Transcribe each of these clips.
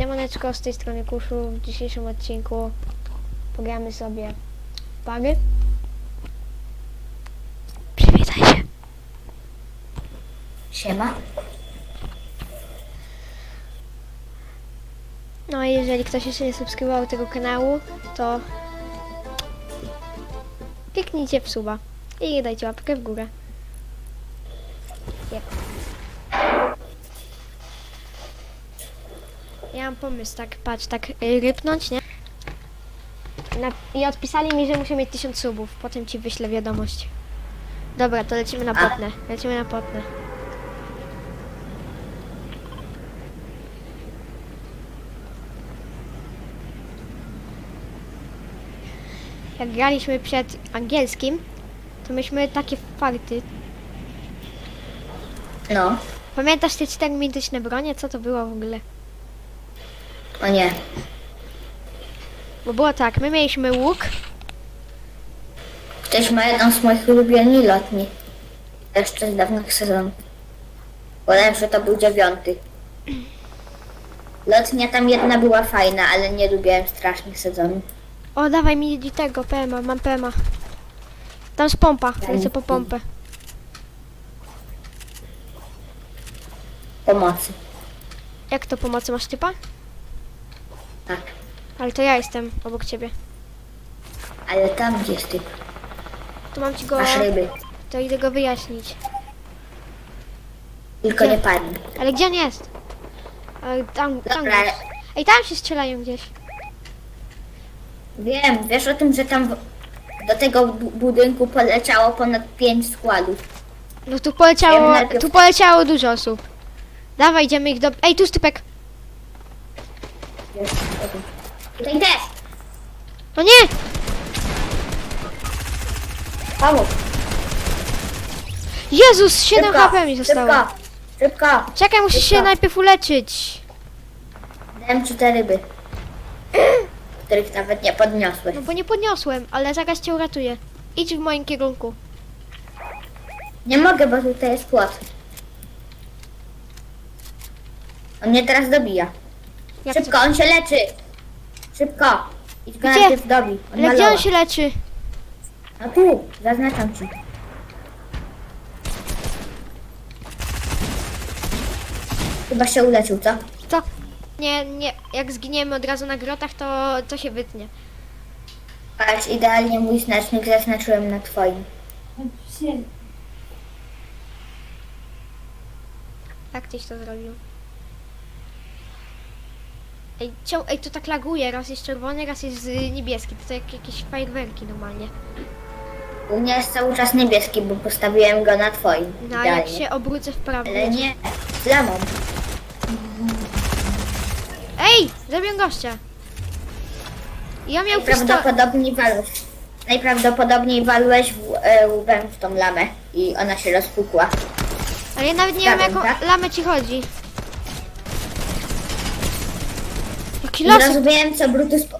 Siemaneczko, z tej strony Kuszu. W dzisiejszym odcinku pogramy sobie pary. Przywitaj się. Siema. No i jeżeli ktoś jeszcze nie subskrybował tego kanału, to kliknijcie w suba i dajcie łapkę w górę. Ja mam pomysł, tak, patrz, tak y, rypnąć, nie? Na, I odpisali mi, że muszę mieć 1000 subów, potem ci wyślę wiadomość. Dobra, to lecimy na potnę, lecimy na potnę. jak graliśmy przed angielskim, to myśmy takie farty. No. Pamiętasz te 4 mityczne bronie? Co to było w ogóle? O nie. Bo było tak, my mieliśmy łuk, Ktoś ma jedną z moich ulubionych lotni. Jeszcze z dawnych sezonów. Podałem, że to był dziewiąty. Lotnia tam jedna była fajna, ale nie lubiłem strasznych sezonów. o dawaj mi tego PMA, mam PMA. Tam jest pompa, lecę po pompę. Pomocy. Jak to pomocy masz typa? Tak. Ale to ja jestem obok ciebie. Ale tam gdzie jest typ. To mam ci go, Masz ryby. to idę go wyjaśnić. Tylko Gdzie? nie padnie. Ale gdzie on jest? Ale tam, tam Dobra, gdzieś. Ej, tam się strzelają gdzieś. wiem, wiesz o tym, że tam w- do tego bu- budynku poleciało ponad pięć składów. No tu poleciało, najpierw- tu poleciało dużo osób. Dawaj, idziemy ich do... Ej, tu stypek! Wiesz o tym. Tutaj też! O nie! Pomóż! Jezus, 7 Szybko, HP mi zostało. Szybko! Szybko! Czekaj, muszę się Szybko. najpierw uleczyć. Dałem ci te ryby, których nawet nie podniosłeś. No bo nie podniosłem, ale zaraz cię uratuję. Idź w moim kierunku. Nie mogę, bo tutaj jest płot. On mnie teraz dobija. Jak Szybko, on się leczy! Szybko! Idź go Gdzie? najpierw dobij. On Ale gdzie on się leczy? No tu, zaznaczam ci. Chyba się uleczył, co? To? Nie, nie. Jak zginiemy od razu na grotach, to, to się wytnie. Patrz, idealnie mój znacznik zaznaczyłem na twoim. Jak tyś to zrobił? Ej, cią, ej, to tak laguje. Raz jest czerwony, raz jest y, niebieski. To jak jakieś fajerwerki normalnie. U mnie jest cały czas niebieski, bo postawiłem go na twoim. No a jak Idealnie. się obrócę w prawo. Ale nie, z lamą. Ej! Zabiłem gościa. Ja miał pistolet. Najprawdopodobniej walłeś. Najprawdopodobniej walłeś w, e, łbem w tą lamę i ona się rozpukła. Ale ja nawet nie wiem, jaką tak? lamę ci chodzi. Jaki lasek. Zrozumiałem co Brutus po...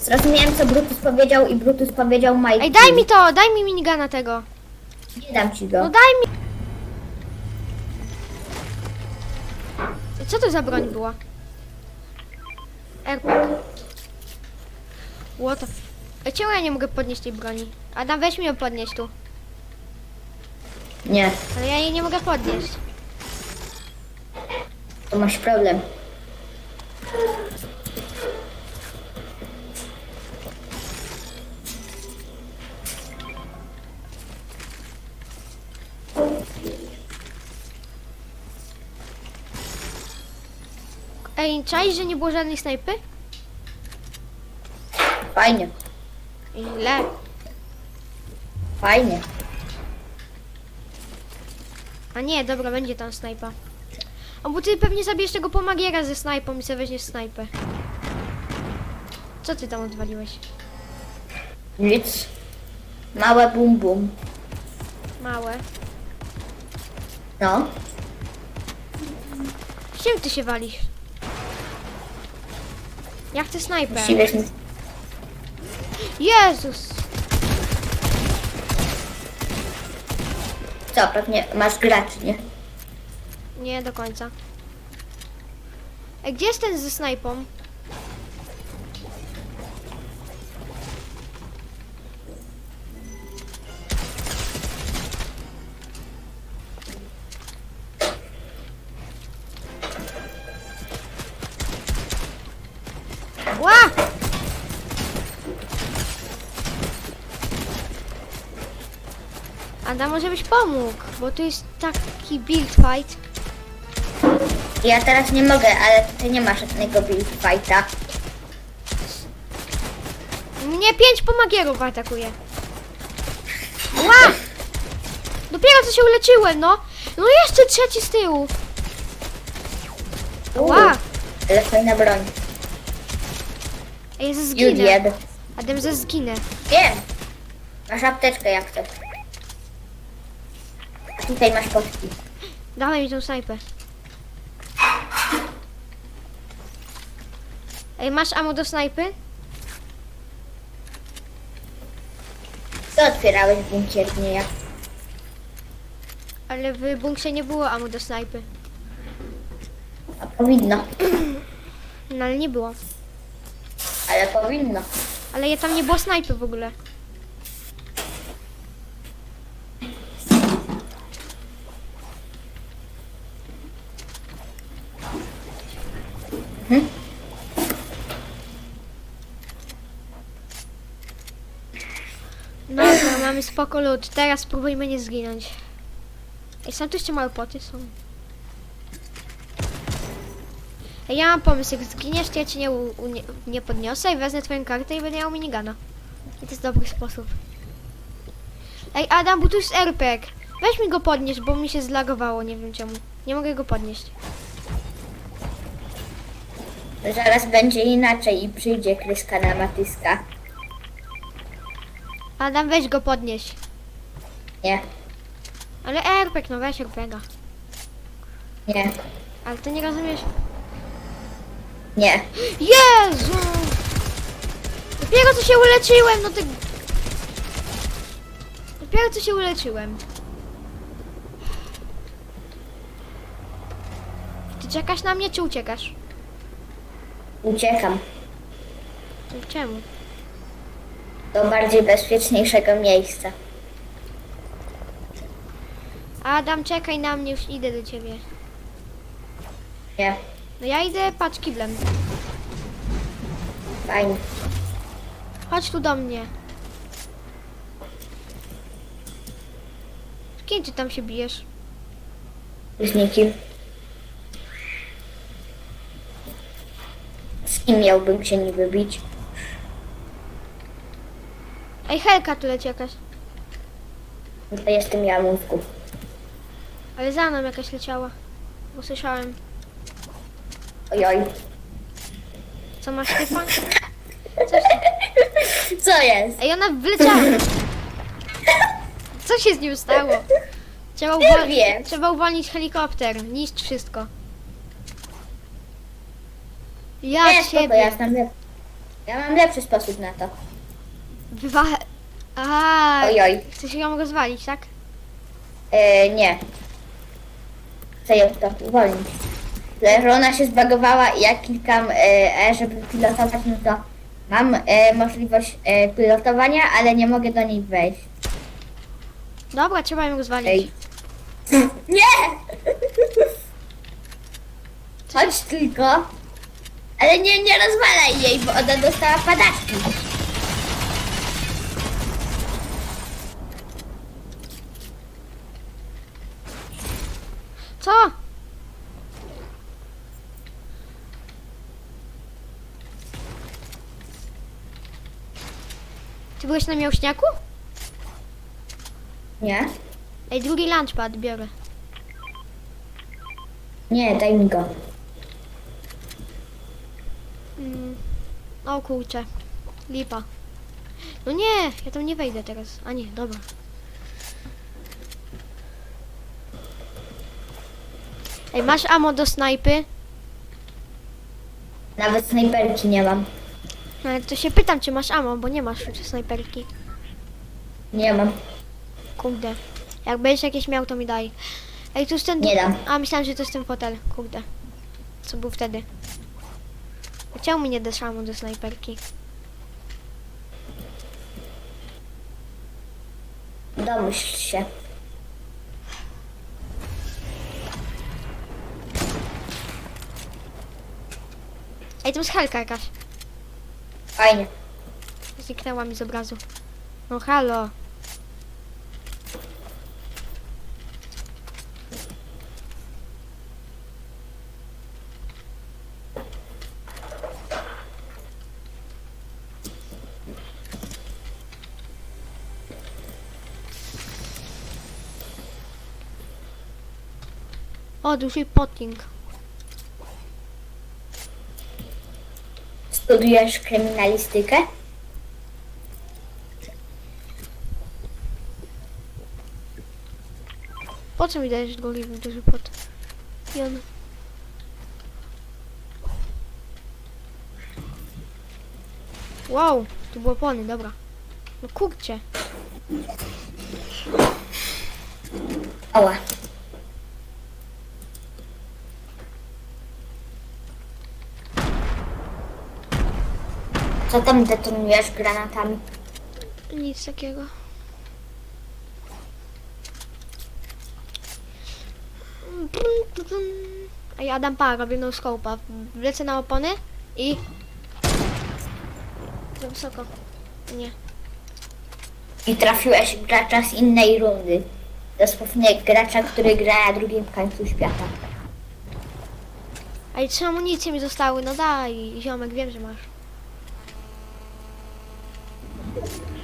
Zrozumiałem co Brutus powiedział i Brutus powiedział Mike. Ej, daj mi to, daj mi minigana tego. Nie dam ci No go. daj mi. Co to za broń była? Airpack. What the... f- Ej, Czemu ja nie mogę podnieść tej broni? Adam, weź mi ją podnieść tu. Nie, Ale ja jej nie mogę podnieść. to masz problem. Ej, czaisz, że nie było żadnej snajpy? Fajnie, Ile? fajnie. A nie, dobra, będzie tam snajpa. O, bo ty pewnie zabierz tego pomagiera ze snajpą i sobie weźmiesz snajpę. Co ty tam odwaliłeś? Nic. Małe bum bum. Małe. No. Z czym ty się walisz? Ja chcę się... Jezus! Co, pewnie masz gracz, nie? Nie do końca. Ej, gdzie jest ten ze snajpą? Może byś pomógł, bo tu jest taki build fight. Ja teraz nie mogę, ale tutaj nie ma żadnego build fighta. Mnie pięć pomagierów atakuje. Ła! Dopiero co się uleczyłem, no. No jeszcze trzeci z tyłu. Ła! Ale fajna broń. Ej, ze zginę. Juliet. Adem ze zginę. Wiem. Masz apteczkę jak chcesz. Tutaj masz potki. Dawaj mi tą snajpę. Ej, masz ammo do snajpy? Co otwierałeś bunkier, nie ja? Ale w bunkrze nie było ammo do snajpy. A powinno. No ale nie było. Ale powinno. Ale ja tam nie było snajpy w ogóle. No, no, mamy spoko lód. Teraz spróbujmy nie zginąć. Ej, są tu jeszcze małe poty? Są. Ej, ja mam pomysł. Jak zginiesz, to ja cię nie, nie, podniosę i wezmę twoją kartę i będę miał minigana. I to jest dobry sposób. Ej, Adam, bo tu jest RPG. Weź mi go podnieść, bo mi się zlagowało, nie wiem czemu. Nie mogę go podnieść. Zaraz będzie inaczej i przyjdzie kryska na matyska. Adam, weź go podnieść. Nie, Ale RPG, no weź RPGa. nie, Ale ty nie rozumiesz. nie. Jezu! Dopiero co się uleczyłem, no ty... Dopiero co się uleczyłem. Ty czekasz na mnie, czy uciekasz? Uciekam Czemu? Do bardziej bezpieczniejszego miejsca. Adam, czekaj na mnie, już idę do ciebie. Nie, No ja idę, patrz kiblem. fajnie. Chodź tu do mnie. Z kim ty tam się bijesz? Z nikim. Z kim miałbym się niby bić? Ej, Helka tu leci jakaś. To jestem ja mózgu. Ale za mną jakaś leciała. Bo słyszałem. Ojoj. Co masz? Coś Co jest? Ej, ona wleciała. Co się z nim stało? Trzeba, Nie uwolnić, wiem. trzeba uwolnić helikopter. Niszcz wszystko. Ja Nie, spoko, ciebie. ja znam lep... Ja mam lepszy sposób na to. Wywa... Aha, Ojoj. chcesz ją rozwalić, tak? E, nie. Chcę ją to uwolnić. Tyle, że ona się zbagowała i jak klikam, e, e, żeby pilotować, no to mam e, możliwość e, pilotowania, ale nie mogę do niej wejść. Dobra, trzeba ją rozwalić. Ej. Nie! Chodź tylko. Ale nie, nie rozwalaj jej, bo ona dostała padaczki. Co? Ty byłeś na miałśniaku? Nie? Ej, drugi lunchpad biorę. Nie, daj mi go. Mm. O kurczę. Lipa. No nie, ja tam nie wejdę teraz. A nie, dobra. Ej, masz ammo do snajpy? Nawet snajperki nie mam. No, Ale to się pytam, czy masz ammo, bo nie masz snajperki. Nie mam. Kurde. Jak będziesz jakieś miał, to mi daj. Ej, tu jest ten... Nie dam. A, myślałem, że to jest ten fotel. Kurde. co był wtedy. Chciał mi nie dać ammo do snajperki. Domyśl się. Ej, to jest helka jakaś. Fajnie. Zniknęła mi z obrazu. No halo. O, duży potting. Studiujesz kryminalistykę? Po co mi dajesz drugi duży pot? On... Wow, tu było pony, dobra. No kurczę. Ała. Co tam detonujesz granatami? Nic takiego. A ja dam pa, robię no scope'a. Wlecę na opony i... Za wysoko. Nie. I trafiłeś gracza z innej rundy. Dosłownie gracza, który gra na drugim końcu świata. A i trzy amunicje mi zostały, no daj, ziomek, wiem, że masz.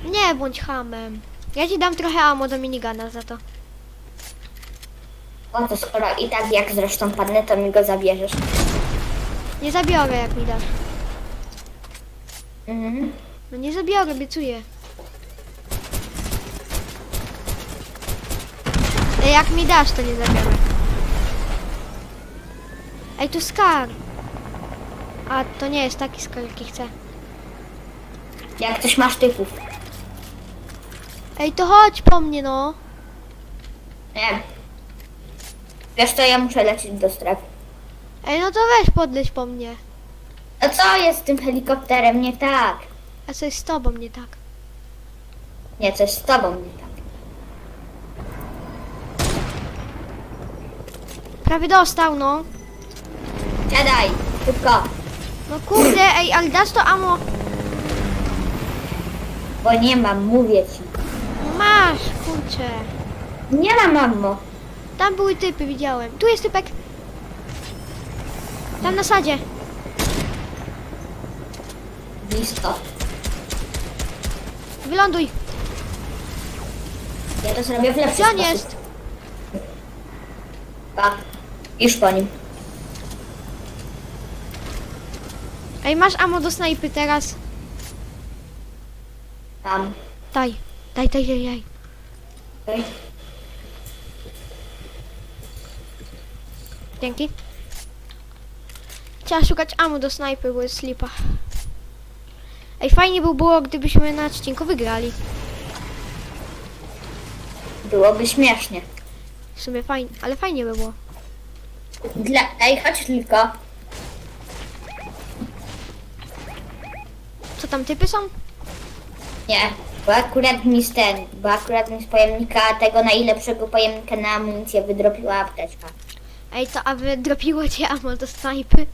Nie bądź hamem. Ja ci dam trochę ammo do minigana za to. O to skoro i tak jak zresztą padnę, to mi go zabierzesz. Nie zabiorę, jak mi dasz. Mhm. No nie zabiorę, obiecuję. Ej, jak mi dasz, to nie zabiorę. Ej, tu skar. A, to nie jest taki skar, jaki chcę. Jak coś masz typów. Ej, to chodź po mnie, no. Nie. Wiesz co, ja muszę lecieć do strefy. Ej, no to weź podleć po mnie. No co jest z tym helikopterem? Nie tak. A co jest z tobą, nie tak. Nie, coś z tobą nie tak. Prawie dostał, no. Siadaj, szybko. No kurde, ej, ale dasz to amo. Bo nie mam, mówię ci. Masz, kurczę. Nie mam mammo. Tam były typy, widziałem. Tu jest typek. Tam na sadzie. Blisko. Wyląduj. Ja to zrobię w lepszy Gdzie on sposób. jest? Pa. Już po nim. Ej, masz amo do snajpy teraz. Tam. Daj, daj, daj, daj, daj. Dzięki. Trzeba szukać amu do snajpy, bo jest slipa. Ej, fajnie by było, gdybyśmy na odcinku wygrali. Byłoby śmiesznie. W sumie fajnie, ale fajnie by było. Dla... Ej, chodź tylko. Co tam typy są? Nie, bo akurat mi z ten, bo akurat mi z pojemnika tego najlepszego pojemnika na amunicję wydropiła apteczka. Ej, to a wydropiło cię amo do snajpy?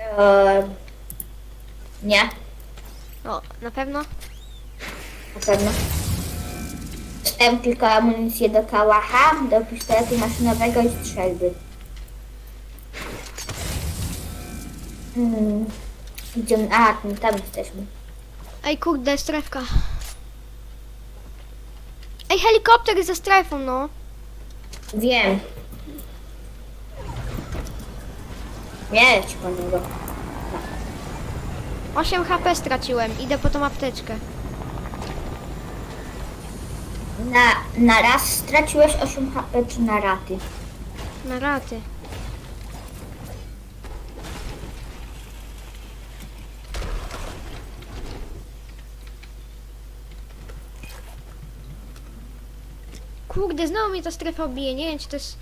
Eee, nie, O, na pewno? na pewno. Dostałem tylko amunicję do kałacha, do pistoletu maszynowego i strzelby. Hmm. Gdzie... A, no tam jesteśmy. Ej, kurde, strefka. Ej, helikopter ze strefą, no. Wiem. Jedź po niego. 8 HP straciłem, idę po tą apteczkę. Na, na raz straciłeś 8 HP czy na raty? Na raty. Kurde, znowu mnie ta strefa bije, nie wiem czy to jest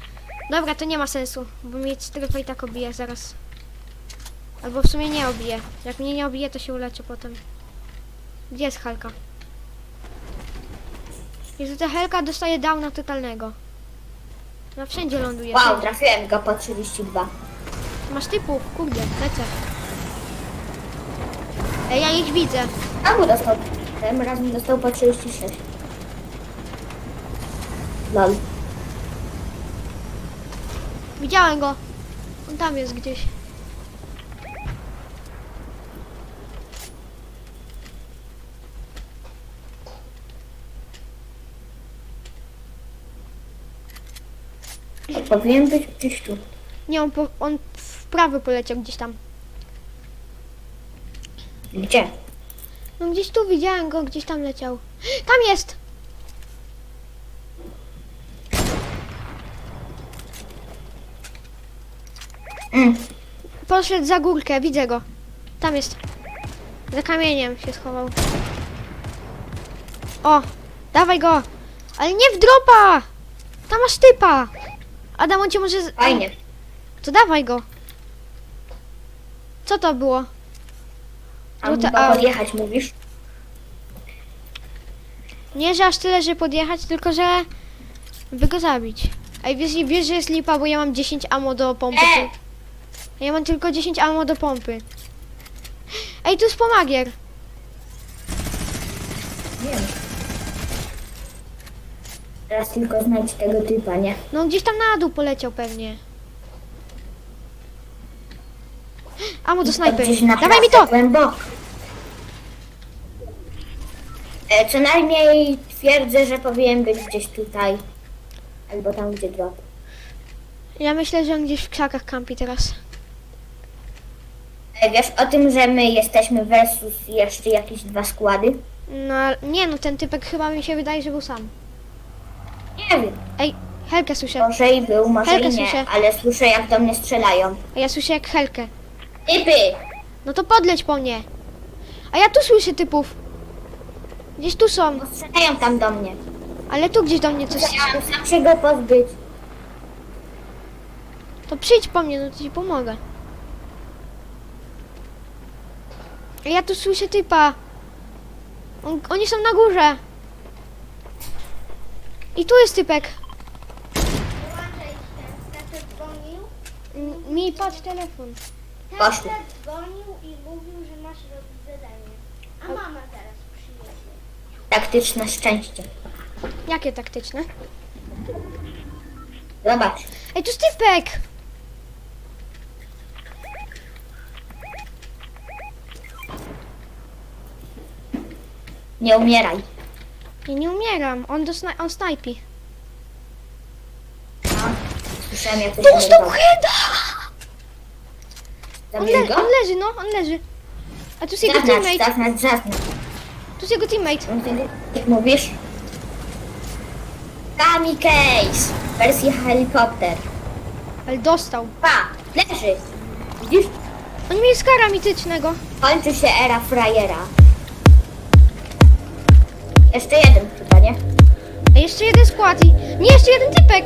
Dobra, to nie ma sensu, bo mnie strefę i tak obije zaraz. Albo w sumie nie obije. Jak mnie nie obije, to się uleczę potem. Gdzie jest Helka? Jezu, ta Helka dostaje downa totalnego. No wszędzie ląduje. Wow, trafiłem go po 32. Masz typów, kurde, lecę. Ej, ja ich widzę. A mu dostał. Tym razem dostał po 36. Lol. Widziałem go. On tam jest gdzieś. Powinien być gdzieś tu. Nie, on, po, on w prawo poleciał gdzieś tam. Gdzie? No gdzieś tu widziałem go, gdzieś tam leciał. Tam jest! Mm. Poszedł za górkę, widzę go. Tam jest. Za kamieniem się schował. O, dawaj go. Ale nie w dropa! Tam masz typa. Adam, on cię może... z- Fajnie. To dawaj go. Co to było? A to- a- podjechać mówisz? Nie, że aż tyle, że podjechać, tylko że by go zabić. Ej, wiesz, wiesz, że jest lipa, bo ja mam 10 ammo do pompy. E! Ja mam tylko 10 ammo do pompy. Ej, tu jest pomagier. Wiem. Teraz tylko znajdź tego typa, nie? No gdzieś tam na dół poleciał pewnie. Ammo do snajpy. Gdzieś na Dawaj mi to! Głęboko. E, co najmniej twierdzę, że powinien być gdzieś tutaj. Albo tam, gdzie drop. Ja myślę, że on gdzieś w krzakach kampi teraz. E, wiesz o tym, że my jesteśmy versus jeszcze jakieś dwa składy? No, ale- nie no, ten typek chyba mi się wydaje, że był sam. Nie wiem. Ej, Helkę słyszę. Może i był, może Helkę i nie, słyszę. ale słyszę jak do mnie strzelają. A ja słyszę jak Helkę. Typy! No to podleć po mnie. A ja tu słyszę typów. Gdzieś tu są, Bo strzelają tam do mnie. ale tu gdzieś do mnie coś... Ja mam sam się go pozbyć. To przyjdź po mnie, no to ci pomogę. A Ja tu słyszę typa. On, oni są na górze. I tu jest typek. M- Mi patrz telefon. Poszły. Tata dzwonił i mówił, że masz robić zadanie. A mama teraz przyjedzie. Taktyczne szczęście. Jakie taktyczne? Zobacz. Ej, tu jest typek! Nie umieraj. Ja nie umieram, on, do sna- on snajpi. Słyszałem jak coś Dostał heada! On, Zabił le- go? on leży, no, on leży. A tu jest jego Zaznacz, teammate, zaznacz, zaznacz. tu jest jego teammate. Jak mówisz? Kami Case. Wersja helikopter. Ale dostał. Pa, leży. Widzisz? On mi skara mitycznego. Kończy się era frajera. Jeszcze jeden chyba, nie? A jeszcze jeden skład i... Nie, jeszcze jeden typek!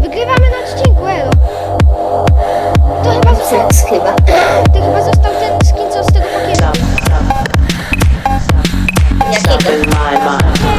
Wygrywamy na odcinku, elo. To chyba został... Seks chyba. To chyba został ten skin, co z tego pakietu. Jakiego?